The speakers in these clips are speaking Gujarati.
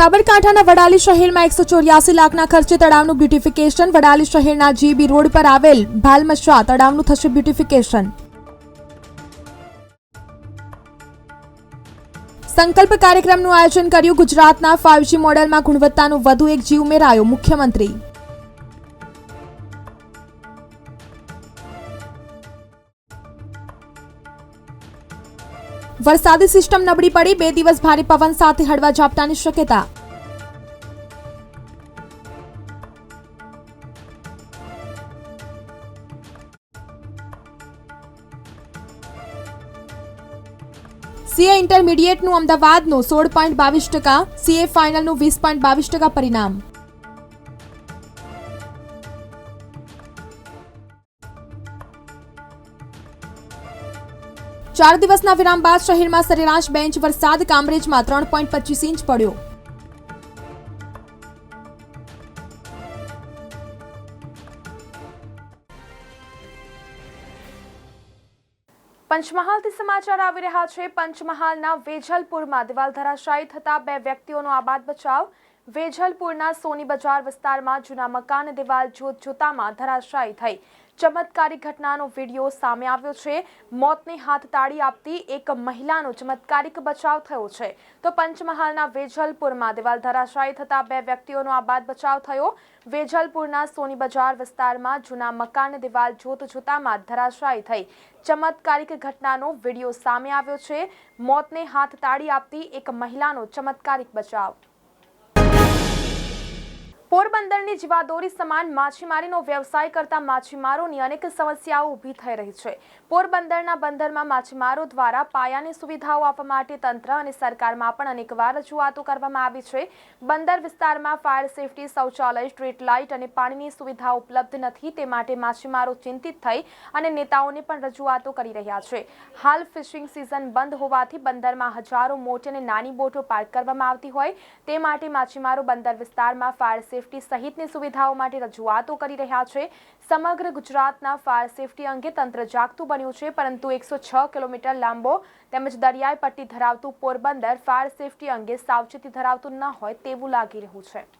સાબરકાંઠાના વડાલી શહેરમાં એકસો ચોર્યાસી લાખના ખર્ચે તળાવનું બ્યુટિફિકેશન. વડાલી શહેરના જીબી રોડ પર આવેલ ભાલમશા તળાવનું થશે બ્યુટિફિકેશન. સંકલ્પ કાર્યક્રમનું આયોજન કર્યું ગુજરાતના ફાઇવજી મોડેલમાં ગુણવત્તાનો વધુ એક જીવ ઉમેરાયો મુખ્યમંત્રી. વરસાદી સિસ્ટમ નબળી પડી, બે દિવસ ભારે પવન સાથે હળવા ઝાપટાની શક્યતા. સીએ ઇન્ટરમીડિયેટનું અમદાવાદનું સોળ પોઈન્ટ બાવીસ ટકા, સીએ ફાઇનલનું વીસ પોઈન્ટ બાવીસ ટકા પરિણામ. ચાર દિવસના વિરામ બાદ શહેરમાં સરેરાશ બે ઇંચ વરસાદ. કામરેજમાં ત્રણ પોઈન્ટ પચીસ ઇંચ પડ્યો. પંચમહાલથી સમાચાર આવી રહ્યા છે. પંચમહાલના વેજલપુરમાં દિવાલ ધરાશાયી થતા બે વ્યક્તિઓનો આબાદ બચાવ. વેજલપુરના સોની બજાર વિસ્તારમાં જૂના મકાન દિવાલ જોત જોતામાં ધરાશાયી થઈ. ચમત્કારી ઘટનાનો વીડિયો સામે આવ્યો છે. મોતને હાથ તાળી આપતી એક મહિલાનો ચમત્કારિક બચાવ થયો છે. તો પંચમહાલના વેજલપુરમાં દિવાલ ધરાશાયી થતા બે વ્યક્તિઓનો આ બાદ બચાવ થયો. વેજલપુરના સોની બજાર વિસ્તારમાં જૂના મકાન દિવાલ જોત જોતામાં ધરાશાયી થઈ. ચમત્કારિક ઘટનાનો વીડિયો સામે આવ્યો છે. મોતને હાથ તાળી આપતી એક મહિલાનો ચમત્કારિક બચાવ. પોરબંદરની જીવાદોરી સમાન માછીમારીનો વ્યવસાય કરતા માછીમારોની અનેક સમસ્યાઓ ઊભી થઈ રહી છે. પોરબંદરના બંદરમાં માછીમારો દ્વારા પાયાની સુવિધાઓ આપવા માટે તંત્ર અને સરકારમાં પણ અનેકવાર રજૂઆતો કરવામાં આવી છે. બંદર વિસ્તારમાં ફાયર સેફટી શૌચાલય, સ્ટ્રીટ લાઇટ અને પાણીની સુવિધા ઉપલબ્ધ નથી તે માટે માછીમારો ચિંતિત થઈ અને નેતાઓને પણ રજૂઆતો કરી રહ્યા છે. હાલ ફિશિંગ સિઝન બંધ હોવાથી બંદરમાં હજારો મોટી અને નાની બોટો પાર્ક કરવામાં આવતી હોય તે માટે માછીમારો બંદર વિસ્તારમાં ફાયર સેફટી સહિતની સુવિધાઓ માટે રજૂઆતો કરી રહ્યા છે. સમગ્ર ગુજરાતના ફાયર સેફટી અંગે તંત્ર જાગતું બન્યું છે, પરંતુ એકસો છ કિલોમીટર લાંબો તેમજ દરિયાઈ પટ્ટી ધરાવતું પોરબંદર ફાયર સેફટી અંગે સાવચેતી ધરાવતું ન હોય તેવું લાગી રહ્યું છે.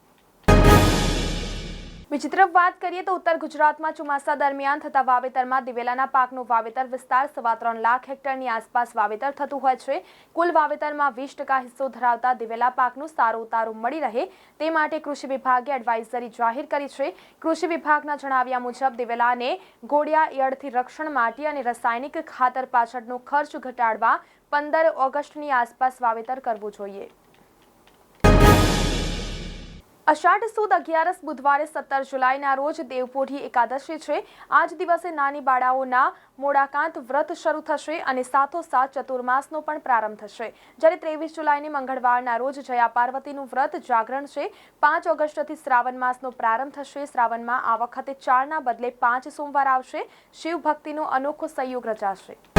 તરફ વાત કરીએ તો ઉત્તર ગુજરાતમાં ચોમાસા દરમિયાન થતા વાવેતરમાં દિવેલાના પાકનું વાવેતર વિસ્તાર સવા ત્રણ લાખ હેક્ટરની આસપાસ વાવેતર થતું હોય છે. કુલ વાવેતરમાં વીસ ટકા હિસ્સો ધરાવતા દિવેલા પાકનું સારું ઉતારું મળી રહે તે માટે કૃષિ વિભાગે એડવાઇઝરી જાહેર કરી છે. કૃષિ વિભાગના જણાવ્યા મુજબ દિવેલાને ગોળિયા ઈયળથી રક્ષણ માટે અને રાસાયણિક ખાતર પાછળનો ખર્ચ ઘટાડવા પંદર ઓગસ્ટની આસપાસ વાવેતર કરવું જોઈએ. અષાઢ સુદ અગિયારસ બુધવારે સત્તર જુલાઈના રોજ દેવપોઢી એકાદશી છે. આ જ દિવસે નાની બાળાઓના મોડાકાંત વ્રત શરૂ થશે અને સાથોસાથ ચતુર્માસનો પણ પ્રારંભ થશે. જ્યારે ત્રેવીસ જુલાઈને મંગળવારના રોજ જયા પાર્વતીનું વ્રત જાગરણ છે, પાંચ ઓગસ્ટથી શ્રાવણ માસનો પ્રારંભ થશે. શ્રાવણમાં આ વખતે ચારના બદલે પાંચ સોમવાર આવશે. શિવ ભક્તિનો અનોખો સંયોગ રચાશે.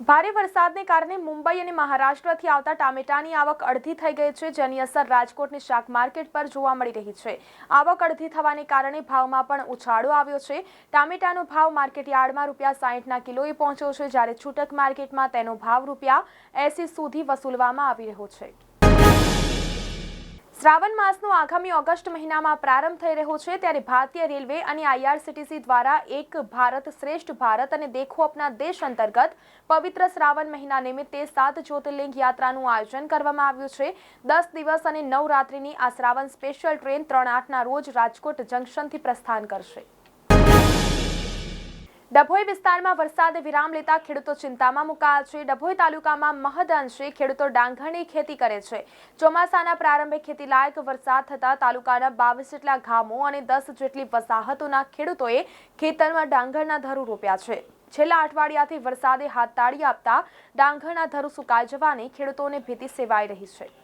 ભારે વરસાદને કારણે મુંબઈ અને મહારાષ્ટ્રથી આવતા ટામેટાની આવક અડધી થઈ ગઈ છે, જેની અસર રાજકોટની શાક માર્કેટ પર જોવા મળી રહી છે. આવક અડધી થવાને કારણે ભાવમાં પણ ઉછાળો આવ્યો છે. ટામેટાનો ભાવ માર્કેટ યાર્ડમાં રૂપિયા સાહીઠના કિલોએ પહોંચ્યો છે, જ્યારે છૂટક માર્કેટમાં તેનો ભાવ રૂપિયા એસી સુધી વસૂલવામાં આવી રહ્યો છે. શ્રાવણ માસનો આગામી ઓગસ્ટ મહિનામાં પ્રારંભ થઈ રહ્યો છે ત્યારે ભારતીય રેલવે અને આઈઆરસીટીસી દ્વારા એક ભારત શ્રેષ્ઠ ભારત અને દેખો અપના દેશ અંતર્ગત પવિત્ર શ્રાવણ મહિના નિમિત્તે સાત જ્યોતિર્લિંગ યાત્રાનું આયોજન કરવામાં આવ્યું છે. દસ દિવસ અને નવ રાત્રિની આ શ્રાવણ સ્પેશિયલ ટ્રેન ત્રણ આઠના રોજ રાજકોટ જંકશનથી પ્રસ્થાન કરશે. ડભોઈ વિસ્તારમાં વરસાદે વિરામ લેતા ખેડૂતો ચિંતામાં મુકાયા છે. ડભોઈ તાલુકામાં મહદ અંશે ખેડૂતો ડાંગરની ખેતી કરે છે. ચોમાસાના પ્રારંભે ખેતીલાયક વરસાદ થતા તાલુકાના બાવીસ જેટલા ગામો અને દસ જેટલી વસાહતોના ખેડૂતોએ ખેતરમાં ડાંગરના ધરું રોપ્યા છે. છેલ્લા અઠવાડિયાથી વરસાદે હાથ તાળી આપતા ડાંગરના ધરું સુકાઈ જવાની ખેડૂતોને ભીતિ સેવાઈ રહી છે.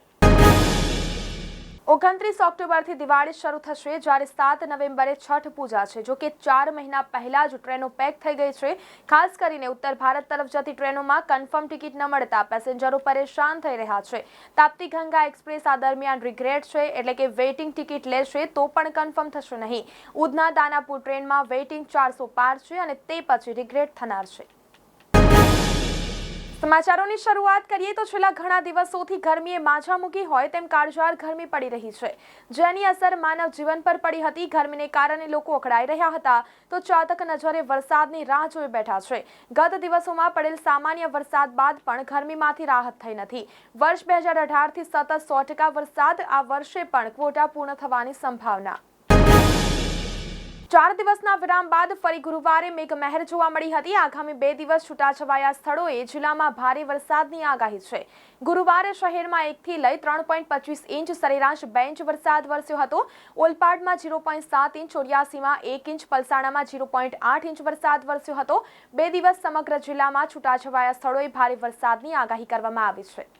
ઓગણત્રીસ ઓક્ટોબરથી દિવાળી શરૂ થશે જ્યારે સાત નવેમ્બરે છઠ પૂજા છે, જો કે ચાર મહિના પહેલા જ ટ્રેનો પેક થઈ ગઈ છે. ખાસ કરીને ઉત્તર ભારત તરફ જતી ટ્રેનોમાં કન્ફર્મ ટિકિટ ન મળતા પેસેન્જરો પરેશાન થઈ રહ્યા છે. તાપ્તી ગંગા એક્સપ્રેસ આ દરમિયાન રિગ્રેટ છે, એટલે કે વેઇટિંગ ટિકિટ લેશે તો પણ કન્ફર્મ થશે નહીં. ઉધના દાનાપુર ટ્રેનમાં વેઇટિંગ ચારસો પાર છે અને તે પછી રિગ્રેટ થનાર છે. સમાચારોની શરૂઆત કરીએ તો છેલ્લા ઘણા દિવસોથી ગરમીએ માજા મૂકી હોય તેમ કાળઝાળ ગરમી પડી રહી છે. જેની અસર માનવ જીવન પર પડી હતી. ગરમીને કારણે લોકો અકળાઈ રહ્યા હતા. તો ચાતક નજરે વરસાદની રાહ જોઈ બેઠા છે. ગત દિવસોમાં પડેલ સામાન્ય વરસાદ બાદ પણ ગરમીમાંથી રાહત થઈ નથી. વર્ષ બે હજાર અઢારથી સતત સો ટકા વરસાદ આ વર્ષે પણ ક્વોટા પૂર્ણ થવાની સંભાવના ચાર દિવસના વિરામ બાદ ફરી ગુરુવારે મેઘમહેર જોવા મળી હતી. આગામી બે દિવસ છૂટાછવાયા સ્થળોએ જિલ્લામાં ભારે વરસાદની આગાહી છે. ગુરુવારે શહેરમાં એકથી લઈ ત્રણ પોઈન્ટ પચીસ ઇંચ સરેરાશ બે ઇંચ વરસાદ વરસ્યો હતો. ઓલપાડમાં ઝીરો પોઈન્ટ સાત ઇંચ, ચોર્યાસીમાં એક ઇંચ, પલસાણામાં ઝીરો પોઈન્ટ આઠ ઇંચ વરસાદ વરસ્યો હતો. બે દિવસ સમગ્ર જિલ્લામાં છૂટાછવાયા સ્થળોએ ભારે વરસાદની આગાહી કરવામાં આવી છે.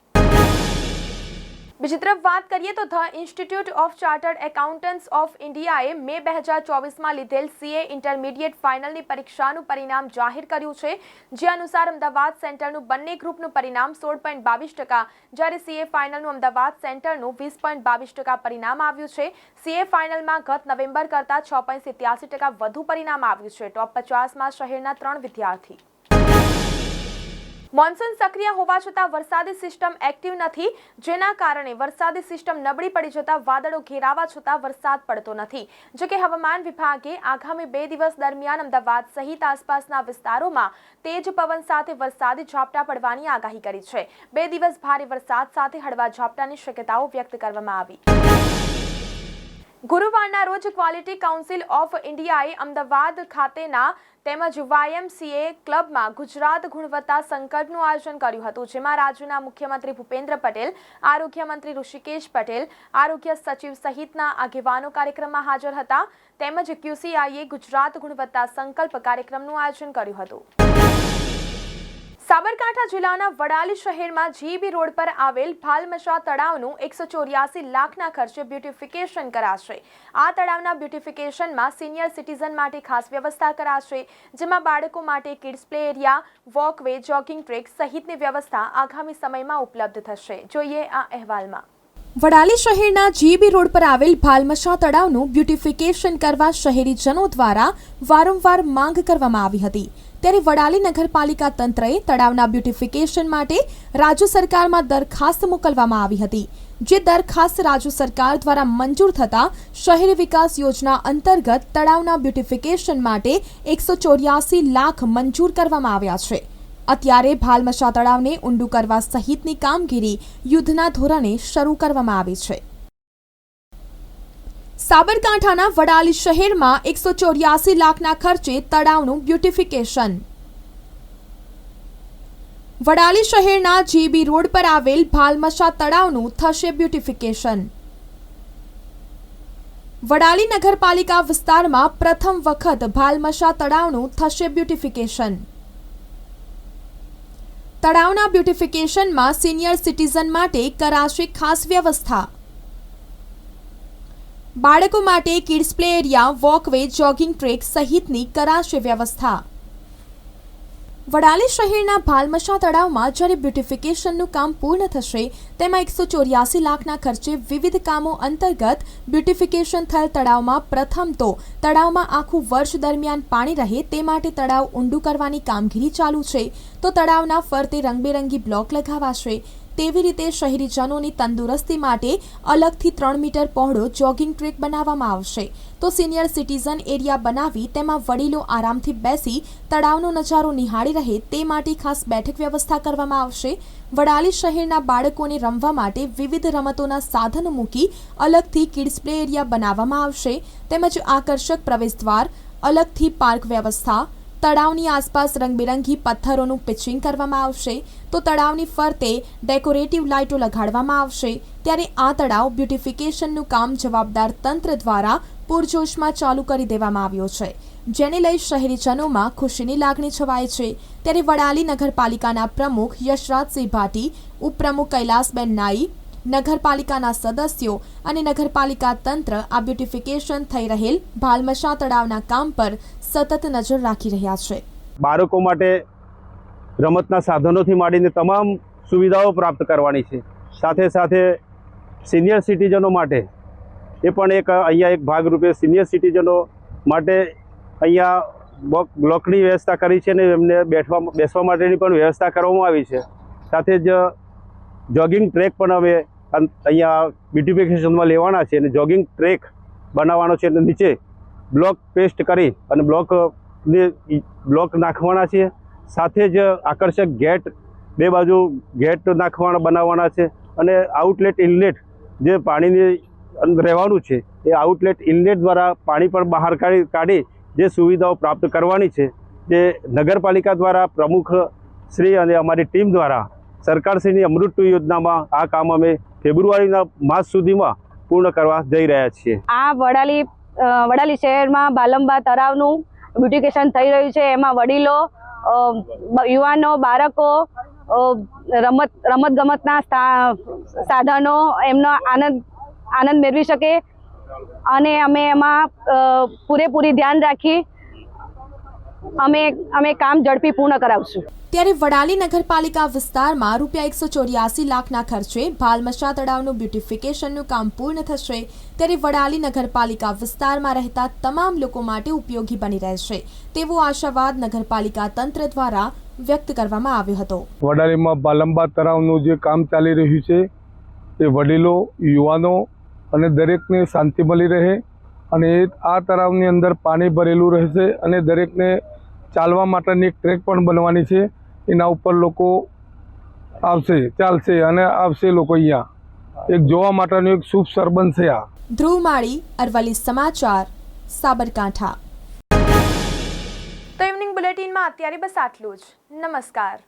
બીજી તરફ વાત કરીએ તો the institute of chartered accountants of ઇન્ડિયાએ મે બે હજાર ચોવીસમાં લીધેલ સીએ ઇન્ટરમીડિયેટ ફાઇનલની પરીક્ષાનું પરિણામ જાહેર કર્યું છે, જે અનુસાર અમદાવાદ સેન્ટરનું બંને ગ્રુપનું પરિણામ સોળ પોઈન્ટ બાવીસ ટકા, જ્યારે સીએ ફાઇનલનું અમદાવાદ સેન્ટરનું વીસ પોઈન્ટ બાવીસ ટકા પરિણામ આવ્યું છે. સીએ ફાઇનલમાં ગત નવેમ્બર કરતાં છ પોઈન્ટ સિત્યાસી ટકા વધુ પરિણામ આવ્યું છે. ટોપ પચાસમાં શહેરના ત્રણ વિદ્યાર્થી. મોન્સૂન સક્રિય હોવા છતાં વરસાદી સિસ્ટમ એક્ટિવ નથી. જેના કારણે વરસાદી સિસ્ટમ નબળી પડી જતા વાદળો ઘેરાવા છતાં વરસાદ પડતો નથી. જો કે હવામાન વિભાગે આગામી બે દિવસ દરમિયાન અમદાવાદ સહિત આસપાસના વિસ્તારોમાં તેજ પવન સાથે વરસાદી ઝાપટા પડવાની આગાહી કરી છે. બે દિવસ ભારે વરસાદ સાથે હળવા ઝાપટાની શક્યતાઓ વ્યક્ત કરવામાં આવી. ગુરુવારના રોજ ક્વોલિટી કાઉન્સિલ ઓફ ઇન્ડિયાએ અમદાવાદ ખાતેના તેમજ વાયએમસીએ ક્લબમાં ગુજરાત ગુણવત્તા સંકલ્પનું આયોજન કર્યું હતું, જેમાં રાજ્યના મુખ્યમંત્રી ભૂપેન્દ્ર પટેલ, આરોગ્યમંત્રી ઋષિકેશ પટેલ, આરોગ્ય સચિવ સહિતના આગેવાનો કાર્યક્રમમાં હાજર હતા. તેમજ ક્યુસીઆઈએ ગુજરાત ગુણવત્તા સંકલ્પ કાર્યક્રમનું આયોજન કર્યું હતું. સાબરકાંઠા જિલ્લાના વડાલી શહેરમાં જીબી રોડ પર આવેલ ભાલમશા તળાવનું એકસો ચોર્યાસી લાખના ખર્ચે બ્યુટિફિકેશન કરાશે. આ તળાવના બ્યુટિફિકેશનમાં સિનિયર સિટીઝન માટે ખાસ વ્યવસ્થા કરાશે, જેમાં બાળકો માટે kids play area, walkway, jogging track સહિતની વ્યવસ્થા આગામી સમયમાં ઉપલબ્ધ થશે. જોઈએ આ અહેવાલમાં. વડાલી શહેરના જીબી રોડ પર આવેલ ભાલમશા તળાવનું બ્યુટિફિકેશન કરવા શહેરીજનો દ્વારા વારંવાર માંગ કરવામાં આવી હતી. ત્યારે વડાલી નગરપાલિકા તંત્રએ તળાવના બ્યુટિફિકેશન માટે રાજ્ય સરકારમાં દરખાસ્ત મોકલવામાં આવી હતી, જે દરખાસ્ત રાજ્ય સરકાર દ્વારા મંજૂર થતા શહેરી વિકાસ યોજના અંતર્ગત તળાવના બ્યુટિફિકેશન માટે એકસો ચોર્યાસી લાખ મંજૂર કરવામાં આવ્યા છે. અત્યારે ભાલમશા તળાવને ઊંડું કરવા સહિતની કામગીરી યુદ્ધના ધોરણે શરૂ કરવામાં આવી છે. સાબરકાંઠાના વડાલી શહેરમાં એકસો ચોર્યાસી લાખના ખર્ચે તળાવનું બ્યુટિફિકેશન. વડાલી શહેરના જીબી રોડ પર આવેલ ભાલમશા તળાવનું થશે બ્યુટિફિકેશન. વડાલી નગરપાલિકા વિસ્તારમાં પ્રથમ વખત ભાલમશા તળાવનું થશે બ્યુટિફિકેશન. તળાવના બ્યુટિફિકેશનમાં સિનિયર સિટીઝન માટે કરાશે ખાસ વ્યવસ્થા. બાળકો માટે kids play area walkway jogging track સહિતની કરાશે વ્યવસ્થા. વડાલી શહેરના ભાલમશા તળાવમાં જ્યારે બ્યુટિફિકેશનનું કામ પૂર્ણ થશે, તેમાં એકસો ચોર્યાસી લાખના ખર્ચે વિવિધ કામો અંતર્ગત બ્યુટિફિકેશન થયેલ તળાવમાં પ્રથમ તો તળાવમાં આખું વર્ષ દરમિયાન પાણી રહે તે માટે તળાવ ઊંડું કરવાની કામગીરી ચાલુ છે. તો તળાવના ફરતે રંગબેરંગી બ્લોક લગાવાશે. તેવી રીતે શહેરીજનોની તંદુરસ્તી માટે અલગથી ત્રણ મીટર પહોળો જોગિંગ ટ્રેક બનાવવામાં આવશે. તો સિનિયર સિટીઝન એરિયા બનાવી તેમાં વડીલો આરામથી બેસી તળાવનો નજારો નિહાળી રહે તે માટે ખાસ બેઠક વ્યવસ્થા કરવામાં આવશે. વડાલી શહેરના બાળકોને રમવા માટે વિવિધ રમતોના સાધનો મૂકી અલગથી કિડ્સ પ્લે એરિયા બનાવવામાં આવશે. તેમજ આકર્ષક પ્રવેશદ્વાર, અલગથી પાર્ક વ્યવસ્થા તળાવની આસપાસ રંગબેરંગી પથ્થરોનું પિચિંગ કરવામાં આવશે. તો તળાવની ફરતે ડેકોરેટિવ લાઇટો લગાડવામાં આવશે. ત્યારે આ તળાવ બ્યુટિફિકેશનનું કામ જવાબદાર તંત્ર દ્વારા પૂરજોશમાં ચાલુ કરી દેવામાં આવ્યો છે. જેને લઈ શહેરીજનોમાં ખુશીની લાગણી છવાય છે. ત્યારે વડાલી નગરપાલિકાના પ્રમુખ યશરાજસિંહ ભાટી, ઉપપ્રમુખ કૈલાસબેન નાઈ નગરપાલિકાના સદસ્યો અને નગરપાલિકા તંત્ર આ બ્યુટિફિકેશન થઈ રહેલ ભાલમશા તળાવના કામ પર સતત નજર રાખી રહ્યા છે. બાળકો માટે રમતના સાધનોથી માંડીને તમામ સુવિધાઓ પ્રાપ્ત કરવાની છે. સાથે સાથે સિનિયર સિટીઝનો માટે એ પણ એક અહીંયા એક ભાગરૂપે સિનિયર સિટીઝનો માટે અહીંયા બ્લોક બ્લોકની વ્યવસ્થા કરી છે અને એમને બેઠવા, બેસવા માટેની પણ વ્યવસ્થા કરવામાં આવી છે. સાથે જ જોગિંગ ટ્રેક પણ અમે અહીંયા બ્યુટિફિકેશનમાં લેવાના છે અને જોગિંગ ટ્રેક બનાવવાનો છે અને નીચે બ્લોક પેસ્ટ કરી અને બ્લોકને બ્લોક નાખવાના છે. સાથે જ આકર્ષક ગેટ બે બાજુ ગેટ નાખવાના બનાવવાના છે અને આઉટલેટ ઇનલેટ જે પાણીની રહેવાનું છે એ આઉટલેટ ઇનલેટ દ્વારા પાણી પણ બહાર કાઢી કાઢી જે સુવિધાઓ પ્રાપ્ત કરવાની છે જે નગરપાલિકા દ્વારા પ્રમુખ શ્રી અને અમારી ટીમ દ્વારા સરકારશ્રીની અમૃત યોજનામાં આ કામ અમે ફેબ્રુઆરીના માસ સુધીમાં પૂર્ણ કરવા જઈ રહ્યા છીએ. આ વડાલી વડાલી શહેરમાં બાલંબા તળાવનું બ્યુટિકેશન થઈ રહ્યું છે. એમાં વડીલો યુવાનો, બાળકો રમત રમત ગમતના સાધનો એમનો આનંદ આનંદ મેળવી શકે. અને અમે એમાં પૂરેપૂરી ધ્યાન રાખી અમે અમે કામ ઝડપી પૂર્ણ કરાવશું. ત્યારે વડાલી નગરપાલિકા વિસ્તારમાં રૂપિયા એકસો ચોર્યાસી લાખના ખર્ચે ભાલમશા તળાવનું બ્યુટિફિકેશનનું કામ પૂર્ણ થશે. ત્યારે વડાલી નગરપાલિકા વિસ્તારમાં રહેતા તમામ લોકો માટે ઉપયોગી બની રહેશે તેવો આશાવાદ નગરપાલિકા તંત્ર દ્વારા વ્યક્ત કરવામાં આવ્યો હતો. વડાલીમાં બાલંબા તળાવનું જે કામ ચાલી રહ્યું છે એ વડીલો યુવાનો અને દરેકને શાંતિ મળી રહે અને એ આ તળાવની અંદર પાણી ભરેલું રહેશે અને દરેકને ચાલવા માટેની એક ટ્રેક પણ બનવાની છે. એના ઉપર લોકો આવશે ચાલશે અને આવશે લોકો અહીંયા. એક જોવા માટેનું એક શુભ સર બનશે આ. ધ્રુવ માળી અરવલ્લી સમાચાર સાબરકાંઠા. તો ઇવનિંગ બુલેટિનમાં અત્યારે બસ આટલું જ. નમસ્કાર.